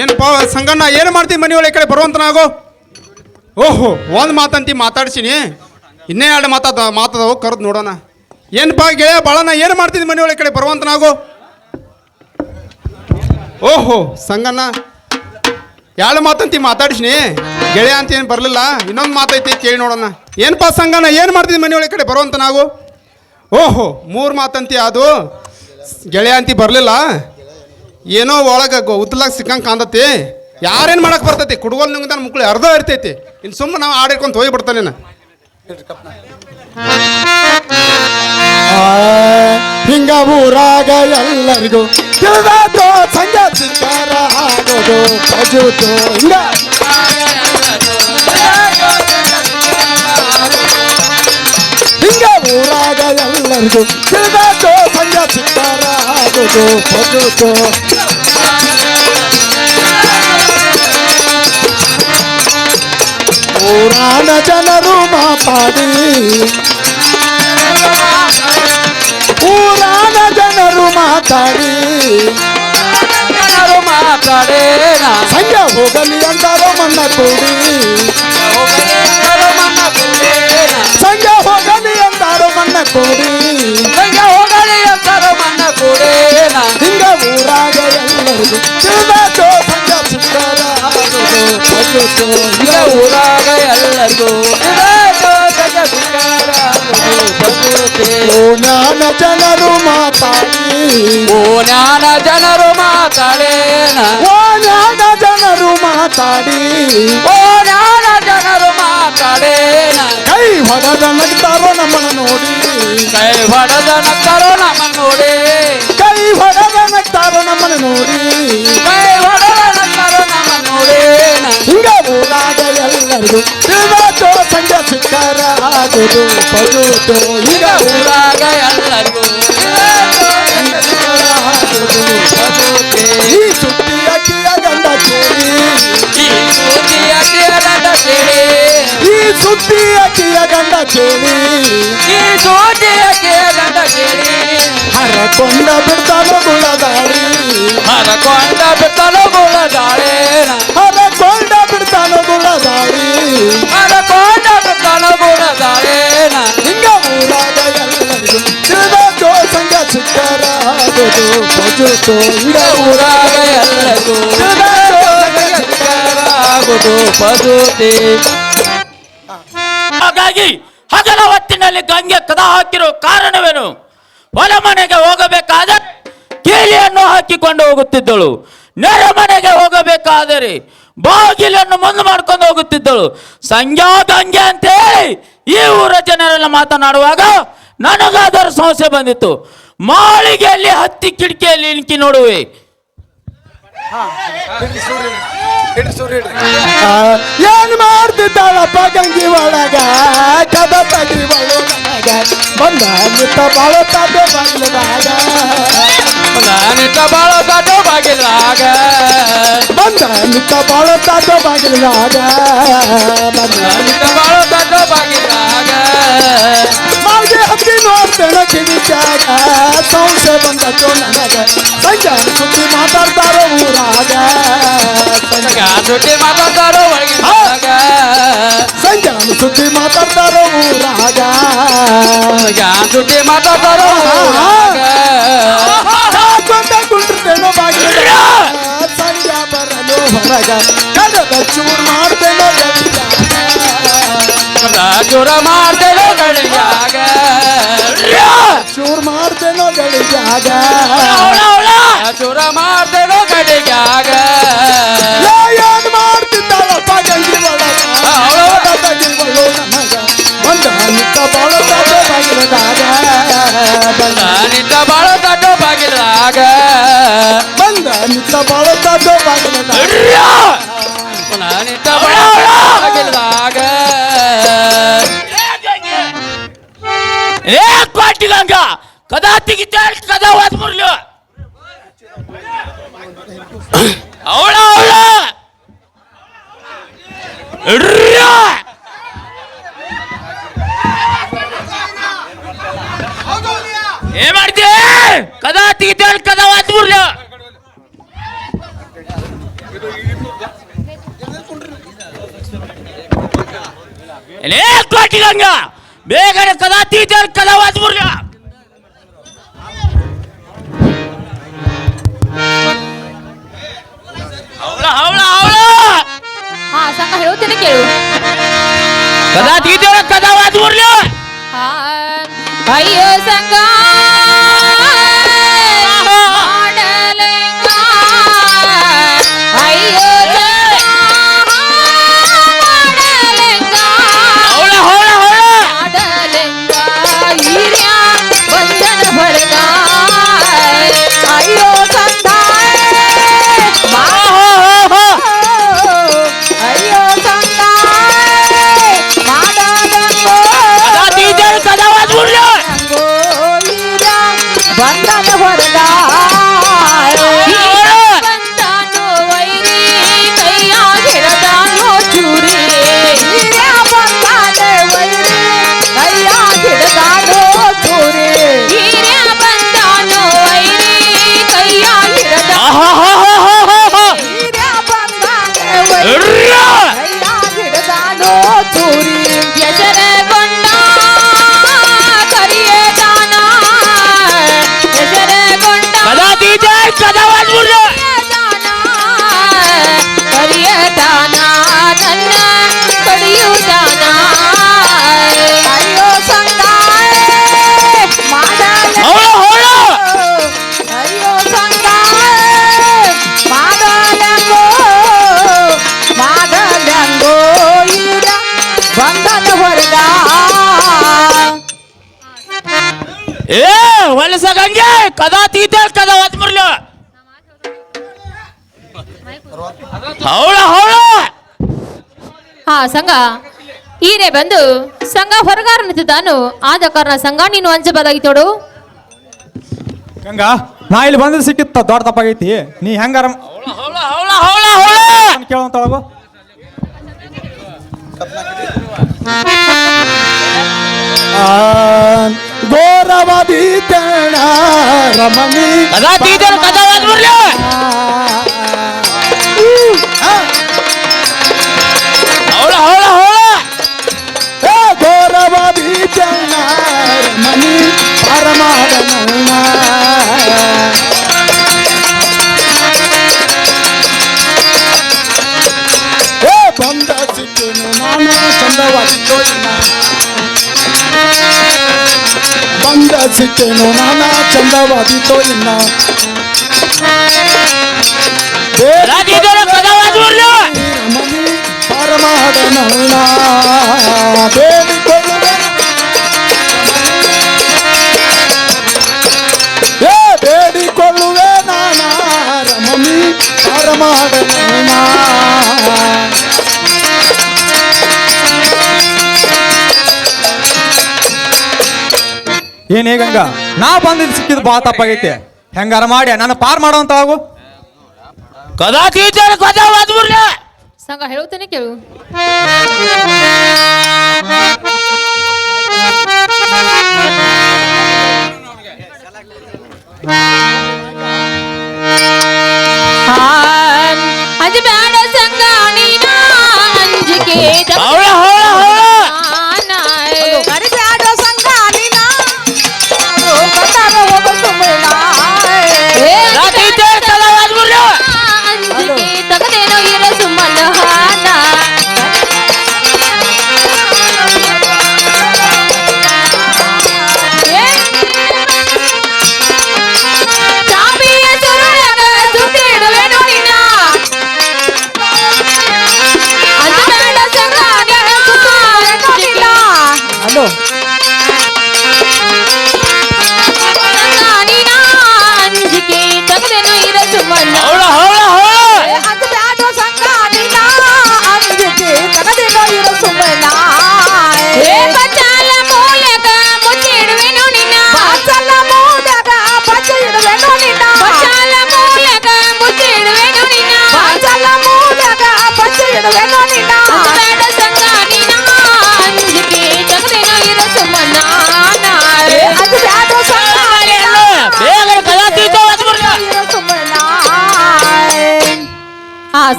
ಏನಪ್ಪ ಸಂಗಣ್ಣ, ಏನು ಮಾಡ್ತೀನಿ ಮನೆ ಒಳಗೆ ಈ ಕಡೆ ಬರುವಂತನಾಗೋ? ಓಹೋ, ಒಂದು ಮಾತಂತಿ ಮಾತಾಡ್ಸೀನಿ. ಇನ್ನೇ ಎರಡು ಮಾತಾದ ಮಾತಾಡೋ ಕರೆದು ನೋಡೋಣ. ಏನಪ್ಪ ಗೆಳೆಯ ಬಾಳಣ್ಣ, ಏನು ಮಾಡ್ತೀನಿ ಮನೆ ಒಳಗೆ ಈ ಕಡೆ ಬರುವಂತನಾಗೋ? ಓಹೋ, ಸಂಗಣ್ಣ, ಎರಡು ಮಾತಂತಿ ಮಾತಾಡ್ಸಿನಿ. ಗೆಳೆಯ ಅಂತ ಏನು ಬರಲಿಲ್ಲ, ಇನ್ನೊಂದು ಮಾತೈತಿ ಕೇಳಿ ನೋಡೋಣ. ಏನಪ್ಪ ಸಂಗಣ್ಣ, ಏನು ಮಾಡ್ತೀನಿ ಮನೆ ಒಳಗೆ ಈ ಕಡೆ ಬರುವಂತ ನಾವು ಓಹೋ, ಮೂರು ಮಾತಂತಿ ಅದು ಗೆಳೆಯ ಅಂತಿ ಬರಲಿಲ್ಲ. ಏನೋ ಒಳಗೆ ಉತ್ತಲಾಗ ಸಿಕ್ಕಂಗೆ ಕಾಂತತಿ ಯಾರೇನು ಮಾಡಕ್ಕೆ ಬರ್ತೈತಿ? ಕುಡುಗೋಲ್ ನುಂಗದ ಮುಕ್ಳು ಅರ್ಧ ಇರ್ತೈತಿ. ಇನ್ನು ಸುಮ್ಮನೆ ನಾವು ಆಡಿಕೊಂತ ಹೋಗಿ ಬಿಡ್ತಾನೆ ನಾ ಹಿಂಗ ಊರಾಗ ಎಲ್ಲರಿಗೂ ತಿಳಿದಾತು ಅಜೂತು ಹಿಂಗ. ಊರಾಗ ಎಲ್ಲರಿಗೂ ಸಂಜೆ ಸಿಕ್ಕಾರ ಆಗೋದು ಅಜೂತು ಊರಾನ ಜನರು ಮಾತಾಡಿ ಊರಾನ ಜನರು ಮಾತಾಡಿ ಜನರು ಮಾತಾಡೇನ ಸಂಜೆ ಹೋಗಲಿ ಅಂತಾರೋ ಮನ್ನ ಕೂಡಿ ಹೋಗಲೇನರು ಮನ್ನ ಕೂಡೇನ ಸಂಜೆ ತಿಳಿದಾತು ಸಂಜೆ ಸುಂದರ ಆಗೋದು ಬದುಕು. ಈಗ ಊರಾಗ ಎಲ್ಲರಿಗೂ ಜ್ಞಾನ ಜನರು ಮಾತಾಡಿ ಓ ಜ್ಞಾನ ಜನರು ಮಾತಾಡೇನ ಓ ಜ್ಞಾನ ಜನರು ಮಾತಾಡಿ ಓ ಜ್ಞಾನ ಜನರು ಮಾತಾಡೇನ ಕೈ ಹೊಡೆದ ನಗ್ತಾರೋ ನಮ್ಮನ್ನು ನೋಡಿ ಕೈ ಹೊಡೆದ ನಗ್ತಾರೋ ನಮ್ಮನ್ನು ನೋಡಿ ನಮ್ಮನ್ನ ನೋಡಿ. ಹಿಂಗ ಊರಾಗ ಎಲ್ಲರಿಗೂ ತಿಳಿದಾತು ಸಂಜೆ ಸಿಕ್ಕಾರ ಆಗೋದು ಬದುಕು ಈಗ ಊರಾಗ ಎಲ್ಲರಿಗೂ ಈ ಸುದ್ದಿಯ ಸಿಂಗಾರ ಆಗೋದು ಬದುಕೆ ಈ ಸುದ್ದಿಯ ಕಿಯ ಗಂಡ ಕೇಳಿ ಈ ಸೂಚಿಯ ಗಂಡ ಕೇಳಿ ಈ ಸುದ್ದಿ ಅಕ್ಕಿಯ ಗಂಡ ಕೇಳಿ ಹರಕೊಂಡ ಬಿಡ್ತಾನೋ ಗುಳದಾಡಿ ಹರಕೊಂಡ ಬಿತ್ತಲು ಗುಣದಾಳೇನ ಹರಕೊಂಡ ಬಿಡ್ತಾನೋ ಗುಳದಾಡಿ ಹರಕೊಂಡ ಬಿಡ್ತಾನೋ ಗುಳದಾಳಿ ಹಿಂಗ ಊರಾಗ ಎಲ್ಲರಿಗೂ ತಿಳಿದಾತು ಸಂಜೆ ಸಿಕ್ಕಾರ ಆಗೋದು ಬದುಕು ಈಗ ಊರಾಗ ಎಲ್ಲರಿಗೂ ಆಗುದು ಬದುತಿ ಹಾಗಾಗಿ ಹಗಲ ಹೊತ್ತಿನಲ್ಲಿ ಗಂಗೆ ಕದ ಹಾಕಿಕೊಂಡು ಹೋಗುತ್ತಿದ್ದಳು. ನೆರೆಮನೆಗೆ ಹೋಗಬೇಕಾದರೆ ಬಾಗಿಲನ್ನು ಮುಂದೆ ಮಾಡ್ಕೊಂಡು ಹೋಗುತ್ತಿದ್ದಳು. ಸಂಜಾದಂಗೆ ಅಂತೇಳಿ ಈ ಊರ ಜನರೆಲ್ಲ ಮಾತನಾಡುವಾಗ ನನಗಾದರೂ ಸಮಸ್ಯೆ ಬಂದಿತ್ತು. ಮಾಳಿಗೆಯಲ್ಲಿ ಹತ್ತಿ ಕಿಟಕಿಯಲ್ಲಿ ಇಣಕಿ ನೋಡುವೆ. ಏನ್ ಮಾಡ್ತಿದ್ದಾಳಪ್ಪ ಗಂಗಿ ಒಳಗ? ಕದ ತಗಿ ಒಳಗ ಬಂದ ನಿತ್ತ ಬಾಳುತ್ತಾದ ಬಾಗಿಲದಾಗ ನಾನಿಟ್ಟ ಬಾಳ ಕಾಟು ಬಾಗಿಲಾಗ ಬಂದ ನಿತ್ತ ಬಾಳುತ್ತಾದ ಬಾಗಿಲಾಗ ಬಂದ ಬಾಳ ಬಾಗಿಲಾಗ ಮಾರ್ಗೆ ಹತ್ತಿ ನೋಡ್ತೇನೆ ಕಿಡಿಚಾಗ ಸಂಶಯ ಬಂದದ್ದು ನನಗ ಸಂಜೆ ಸುದ್ದಿ ಮಾತಾಡ್ತಾರೋ ಊರಾಗ ಸಂಗ ಸುಟ್ಟಿ ಮಾತಾಡ್ತಾರೋ ಒಳಗಿನಾಗ ಸಂಜೆ ಸುದ್ದಿ ಮಾತಾಡ್ತಾರೋ ಊರಾಗ ಸಂಗ ಸುಟ್ಟಿ ಮಾತಾಡ್ತಾರೋ ಊರಾಗ. ಹಾಕೊಂಡ ಕುಂಡಿರ್ತೇನೋ ಬಾಗಿಲ ಸಂಜೆ ಬರಲು ಹೊರಗ ಕಡದ ಚೂರ್ ಮಾಡ್ತೇನೋ ಚೂರ ಮಾಡ್ತೇನೋ ಗಳಿಯಾಗ ಚೂರ್ ಮಾಡ್ತೇನೋ ಗಳಿಯಾಗ ಚೂರ ಮಾಡ್ತೇನೋ ಗಳಿಯಾಗ ಏನ್ ಮಾಡ್ತಿದ್ದಾಳ ಪಗಂಗಿವಳ ಪಗಂಗಿವಳು ನಮಗ ಬಂದಾನಿದ್ದ ಬಾಳ ದೊಡ್ಡ ಬಾಗಿಲದಾಗ ಬಂದಾನಿದ್ದ ಬಾಳ ದೊಡ್ಡ ಬಾಗಿಲದಾಗ ಬಂದಾನಿದ್ದ ಬಾಳ ದೊಡ್ಡ ಬಾಗಿಲದಾಗ ಕ್ವಾಟಿಗಂಗ ಕದಾ ತೆಗಿತಾ ಕದಾ ವಾದ್ ಮುರ್ಲು ಅವಳ ಅವಳ ಇಡ್ರ್ಯ. ಏನ್ ಮಾಡ್ತೀಯ ಕದಾ ತೆಗಿತಾ ಕದಾ ವಾದ್ ಮುರ್ಲು ಏ ಕ್ವಾಟಿಗಂಗ ಬೇಗನೆ ಕದಾ ತೆಗಿತಾ ಕದಾ ವಾದ್ ಮುರ್ಲು ಕದಾ ತೆಗಿತಾ ಕದಾ ವಾದ್ ಮುರ್ಲು ಆ, ಕದಾ ತೆಗಿತಾ ಕದಾ ವಾದ್ ಮುರ್ಲು ಹೌಳ ಅವಳ ಹಾ ಸಂಘ. ಈರೇ ಬಂದು ಸಂಘ ಹೊರಗಾರ ನಿಂತಿದ್ದಾನು. ಆದ ಕಾರಣ ಸಂಘ ನೀನು ಅಂಜಬಾದಾಗಿತ್ತೋಡು ಗಂಗಾ ನಾ ಇಲ್ಲಿ ಬಂದ್ರೆ ಸಿಕ್ಕಿತ್ತ ದೊಡ್ಡ ತಪ್ಪಾಗೈತಿ. ನೀ ಹೆಂಗಾರ ಅವಳ ಅವಳ ಅವಳ ಅವಳ ಕೇಳೋಂತೊಳಗು ಘೋರವಾದಿ ತಣ ರಮಣಿ ಕದಾ ತೆಗಿತಾ ಕದಾ ವಾದ್ ಮುರ್ಲು ಅವಳ ಅವಳ ಅವಳ ಘೋರವಾದಿ ತಣ ರಮಣಿ ಪರಮಾದನ ಏ ಬಂದ ಸಿಕ್ಕೇನು ನಾನು ಚಂದವಾಗಿದ್ದೋ ಇನ್ನ ಬಂದ ಸಿಕ್ಕೇನು ನಾನ ಚಂದವಾಗಿದ್ದೋ ಇನ್ನ ಕದಾ ತೆಗಿತಾ ಕದಾ ವಾದ್ ಮುರ್ಲು ಮನಿ ಪರಮಾದನ ಬೇಡಿಕೊಳ್ಳುವೆ ಏ ಬೇಡಿಕೊಳ್ಳುವೆ ನಾನ ರಮಣಿ ಪರಮಾದನ ಏನೇ ಗಂಗ ನಾ ಬಂದಿದ್ದು ಸಿಕ್ಕಿದ್ ಬಹಳ ತಪ್ಪಾಗೈತೆ. ಹೆಂಗಾರ ಮಾಡಿ ನನ್ನ ಪಾರ್ ಮಾಡೋಂತ ಆಗು. ಕದಾ ತೆಗಿತಾ ಕದಾ ವಾದ್ ಮುರ್ಲು ಸಂಘ ಹೇಳುತ್ತೇನೆ ಕೇಳು. ಅದು ಬೇಡ ಸಂಘ ನೀನ ಅಂಜಿಕೆ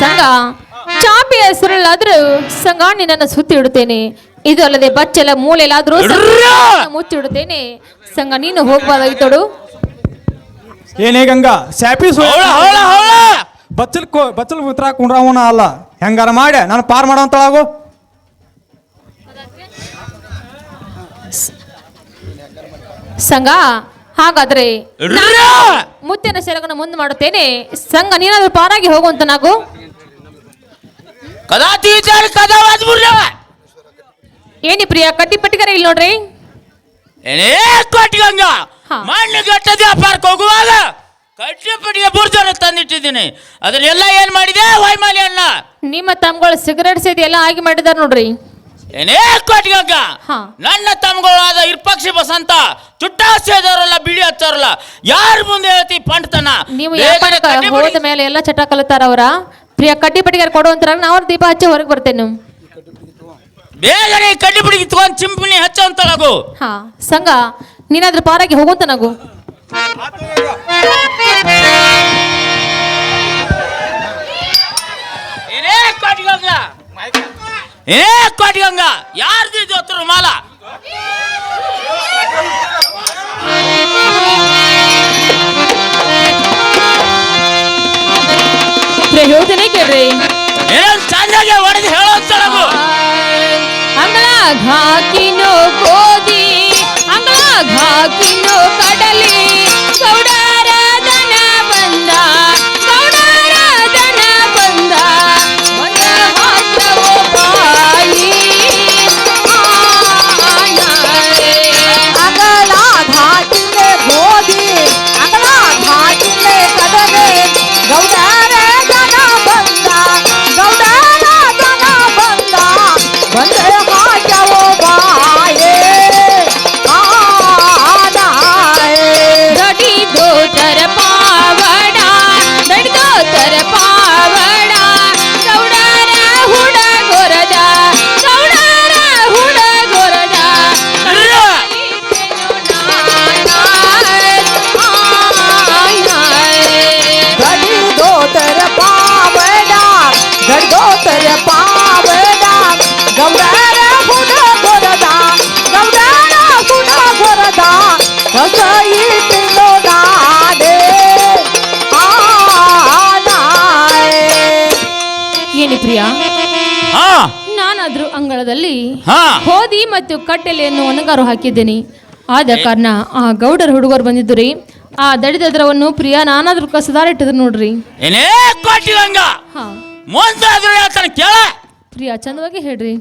ಸಂಘ ಚಾಪಿ ಹೆಸರಲ್ಲಾದ್ರೂ ಸಂಘ ನಿನ್ನನ್ನು ಸುತ್ತಿ ಇಡುತ್ತೇನೆ ಇದು ಅಲ್ಲದೆ ಬಚ್ಚಲ ಮುಚ್ಚಿ ಮುಚ್ಚಿಡುತ್ತೇನೆ. ಸಂಘ ನೀನು ಹೋಗ್ಬಾರ್ದಾಗಿತ್ತೋಡು ಏನೇ ಗಂಗಾ ಶಾಪಿ ಬಚ್ಚಲ್ ಕೋ ಬಚ್ಚಲ್ ಉತ್ತರ ಕುಂಡ್ರವನ ಅಲ್ಲ. ಹೆಂಗಾರ ಮಾಡಿ ನಾನು ಪಾರ್ ಮಾಡೋಂತಳಾಗು ಸಂಘ ಹಾಗಾದ್ರೆ! ಮುತ್ತಿನ ಶರಗನ ಮುಂದೆ ಮಾಡುತ್ತೇನೆ. ಸಂಘ ನೀನಾದ್ರೂ ಪಾರಾಗಿ ಹೋಗುವಂತ ನಾವು ಏನಿ ಪ್ರಿಯ ಕಟ್ಟಿ ಪಟ್ಟಿಗರ ಇಲ್ಲಿ ನೋಡ್ರಿ. ಮಣ್ಣು ಗಟ್ಟದ ವ್ಯಾಪಾರಕ್ಕೆ ಹೋಗುವಾಗ ಕಟ್ಟಿ ಪಟ್ಟಿಗೆ ಬುರ್ಜನ ತಂದಿಟ್ಟಿದ್ದೀನಿ. ಅದನ್ನೆಲ್ಲ ಏನ್ ಮಾಡಿದೆ? ವೈಮಾಲಿ ಅಣ್ಣ ನಿಮ್ಮ ತಮ್ಗಳು ಸಿಗರೇಟ್ ಸೇದಿ ಎಲ್ಲ ಆಗಿ ಮಾಡಿದಾರ ನೋಡ್ರಿ. ಏನೇ ಕೊಟ್ಟಿಗಂಗ ಹಾ. ನನ್ನ ತಮ್ಮಗಳಾದ ಇರ್ಪಕ್ಷಿ ಬಸಂತ ಚುಟ್ಟ ಬಿಳಿ ಬಿಡಿ ಹಚ್ಚೋರಲ್ಲ ಯಾರ ಮುಂದೆ ಹೇಳ್ತಿ ಪಂಡತನ? ನೀವು. ಹೋದ ಮೇಲೆ ಎಲ್ಲ ಚಟ ಕಲಿತಾರ ಅವರ? ಪ್ರಿಯ ಕಡ್ಡಿ ಪಟ್ಟಿಗೆ ಕೊಡುವಂತರ ನಾವು ಅವ್ರ ದೀಪ ಹಚ್ಚಿ ಹೊರಗೆ ಬರ್ತೇನೆ ಬೇಗನೆ ಕಡ್ಡಿ ಬಿಡಿ ಇತ್ಕೊಂಡ್ ಚಿಂಪಿನಿ ಹಚ್ಚಂತಳಗು ಹಾ ಸಂಘ ನೀನಾದ್ರೂ ಪಾರಾಗಿ ಹೋಗುವಂತ ನಗು. ಏನೇ ಕೊಟ್ಟಿಗಂಗ ಏನೇ ಕೊಟ್ಟಿಗಂಗ ಯಾರ್ದು ಹತ್ರ ಮಾಲ? ಹೇಳ್ತೇನೆ ಕೇಳ್ರಿ. ಏನ್ ಚಂದಾಗೆ ಹೊಡೆದು ಹೇಳೋಂತಳಗು ಅಂಗಳ ಘಾಕಿನೋ ಗೋಧಿ ಅಂಗಳ ಘಾಕಿನೋ ಕಡಲೆ. ಏನಿ ಪ್ರಿಯ? ನಾನಾದ್ರೂ ಅಂಗಳದಲ್ಲಿ ಹೋದಿ ಮತ್ತು ಕಟ್ಟೆಲೆಯನ್ನು ಒಣಗಾರು ಹಾಕಿದ್ದೇನೆ. ಆದ ಕಾರಣ ಆ ಗೌಡರ ಹುಡುಗರು ಬಂದಿದ್ದು ರೀ. ಆ ದಡಿದದ್ರವನ್ನು ಪ್ರಿಯ ನಾನಾದ್ರೂ ಕಸದಾರಿಟ್ಟಿದ್ರು ನೋಡ್ರಿ. ಏನೇ ಕೇಳ. ಪ್ರಿಯ ಚಂದವಾಗಿ ಹೇಳ್ರಿ.